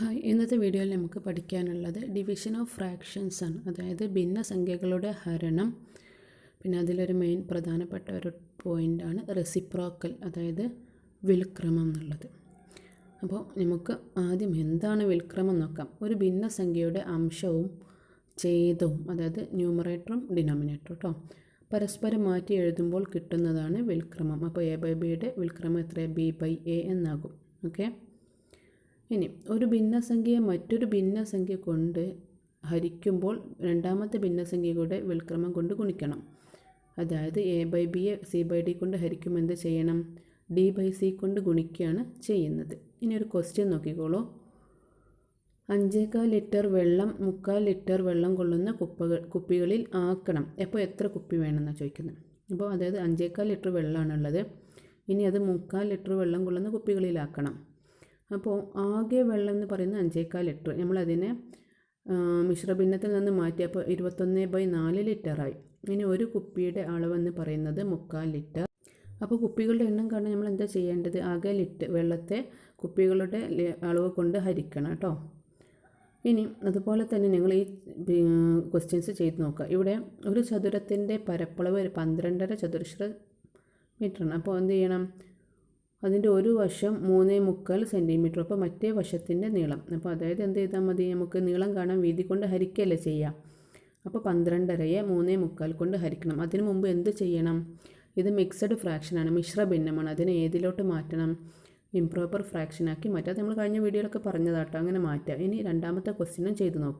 Hi ഇന്നത്തെ വീഡിയോയിൽ നമുക്ക് പഠിക്കാനുള്ളത് ഡിവിഷൻ ഓഫ് ഫ്രാക്ഷൻസ് ആണ്. അതായത് ഭിന്നസംഖ്യകളുടെ ഹരണം. പിന്നെ അതിലൊരു മെയിൻ പ്രധാനപ്പെട്ട ഒരു പോയിന്റാണ് റെസിപ്രോക്കൽ അതായത് വിൽക്രമം എന്നുള്ളത്. അപ്പോൾ നമുക്ക് ആദ്യം എന്താണ് വിൽക്രമം നോക്കാം. ഒരു ഭിന്നസംഖ്യയുടെ അംശവും ഛേദവും അതായത് ന്യൂമറേറ്ററും ഡിനോമിനേറ്ററും കേട്ടോ പരസ്പരം മാറ്റി എഴുതുമ്പോൾ കിട്ടുന്നതാണ് വിൽക്രമം. അപ്പോൾ എ ബൈ ബിയുടെ വിൽക്രമം എത്ര ബി ബൈ എ എന്നാകും. ഓക്കെ ഇനി ഒരു ഭിന്നസംഖ്യയെ മറ്റൊരു ഭിന്നസംഖ്യ കൊണ്ട് ഹരിക്കുമ്പോൾ രണ്ടാമത്തെ ഭിന്നസംഖ്യയുടെ വിൽക്രമം കൊണ്ട് ഗുണിക്കണം. അതായത് എ ബൈ ബിയെ സി ബൈ ഡി കൊണ്ട് ഹരിക്കുമ്പോൾ എന്ത് ചെയ്യണം? ഡി ബൈ സി കൊണ്ട് ഗുണിക്കുകയാണ് ചെയ്യുന്നത്. ഇനി ഒരു ക്വസ്റ്റ്യൻ നോക്കിക്കോളൂ. അഞ്ചേകാൽ ലിറ്റർ വെള്ളം മുക്കാൽ ലിറ്റർ വെള്ളം കൊള്ളുന്ന കുപ്പകൾ കുപ്പികളിൽ ആക്കണം. അപ്പോൾ എത്ര കുപ്പി വേണമെന്നാണ് ചോദിക്കുന്നത്. അപ്പോൾ അതായത് അഞ്ചേകാൽ ലിറ്റർ വെള്ളമാണുള്ളത്. ഇനി അത് മുക്കാൽ ലിറ്റർ വെള്ളം കൊള്ളുന്ന കുപ്പികളിലാക്കണം അപ്പോൾ ആകെ വെള്ളം എന്ന് പറയുന്നത് അഞ്ചേകാൽ ലിറ്റർ. നമ്മളതിനെ മിശ്രഭിന്നത്തിൽ നിന്ന് മാറ്റിയപ്പോൾ ഇരുപത്തൊന്ന് ബൈ നാല് ലിറ്ററായി. ഇനി ഒരു കുപ്പിയുടെ അളവെന്ന് പറയുന്നത് മുക്കാൽ ലിറ്റർ. അപ്പോൾ കുപ്പികളുടെ എണ്ണം കാരണം നമ്മൾ എന്താ ചെയ്യേണ്ടത്? ആകെ ലിറ്റർ വെള്ളത്തെ കുപ്പികളുടെ അളവ് കൊണ്ട് ഹരിക്കണം കേട്ടോ. ഇനി അതുപോലെ തന്നെ നിങ്ങൾ ഈ ക്വസ്റ്റ്യൻസ് ചെയ്ത് നോക്കുക. ഇവിടെ ഒരു ചതുരത്തിന്റെ പരപ്പളവ് പന്ത്രണ്ടര ചതുരശ്ര മീറ്ററാണ്. അപ്പോൾ എന്ത് ചെയ്യണം? അതിന്റെ ഒരു വശം മൂന്നേ മുക്കാൽ സെന്റിമീറ്റർ അപ്പോൾ മറ്റേ വശത്തിന്റെ നീളം. അപ്പോൾ അതായത് എന്ത് ചെയ്താൽ മതി? നമുക്ക് നീളം കാണാൻ വീതി കൊണ്ട് ഹരിക്കുകയല്ലേ ചെയ്യാം? അപ്പോൾ പന്ത്രണ്ടരയെ മൂന്നേ മുക്കാൽ കൊണ്ട് ഹരിക്കണം. അതിനു മുമ്പ് എന്ത് ചെയ്യണം? ഇത് മിക്സഡ് ഫ്രാക്ഷനാണ്. മിശ്ര ഭിന്നമാണ്. അതിനെ ഏതിലോട്ട് മാറ്റണം? ഇംപ്രോപ്പർ ഫ്രാക്ഷനാക്കി മാറ്റാം. നമ്മൾ കഴിഞ്ഞ വീഡിയോയിലൊക്കെ പറഞ്ഞതാട്ടോ. അങ്ങനെ മാറ്റാം. ഇനി രണ്ടാമത്തെ ക്വസ്റ്റ്യനും ചെയ്തു നോക്കുക